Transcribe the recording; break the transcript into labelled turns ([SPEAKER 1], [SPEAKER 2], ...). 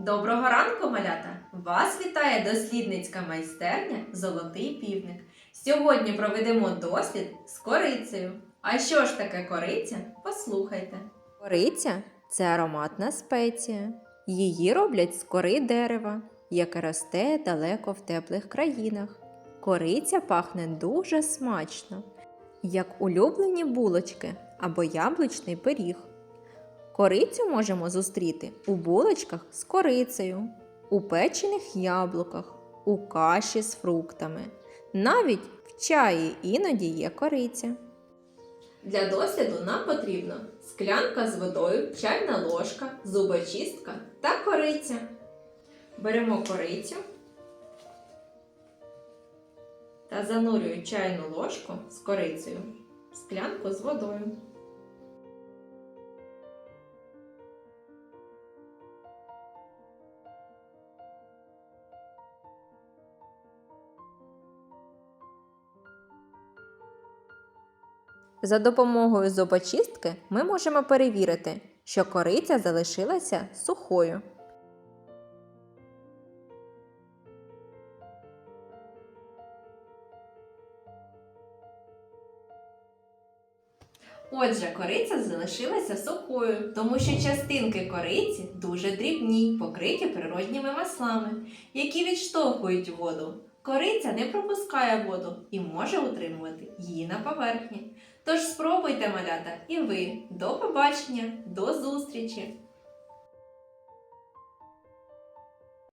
[SPEAKER 1] Доброго ранку, малята! Вас вітає дослідницька майстерня Золотий півник. Сьогодні проведемо дослід з корицею. А що ж таке кориця? Послухайте. Кориця це ароматна спеція. Її роблять з кори дерева, яке росте далеко в теплих країнах. Кориця пахне дуже смачно, як улюблені булочки або яблучний пиріг. Корицю можемо зустріти у булочках з корицею, у печених яблуках, у каші з фруктами. Навіть в чаї іноді є кориця. Для досліду нам потрібно склянка з водою, чайна ложка, зубочистка та кориця. Беремо корицю та занурюю чайну ложку з корицею в склянку з водою. За допомогою зубочистки ми можемо перевірити, що кориця залишилася сухою. Отже, кориця залишилася сухою, тому що частинки кориці дуже дрібні, покриті природніми маслами, які відштовхують воду. Кориця не пропускає воду і може утримувати її на поверхні. Тож спробуйте малята і ви. До побачення, до зустрічі!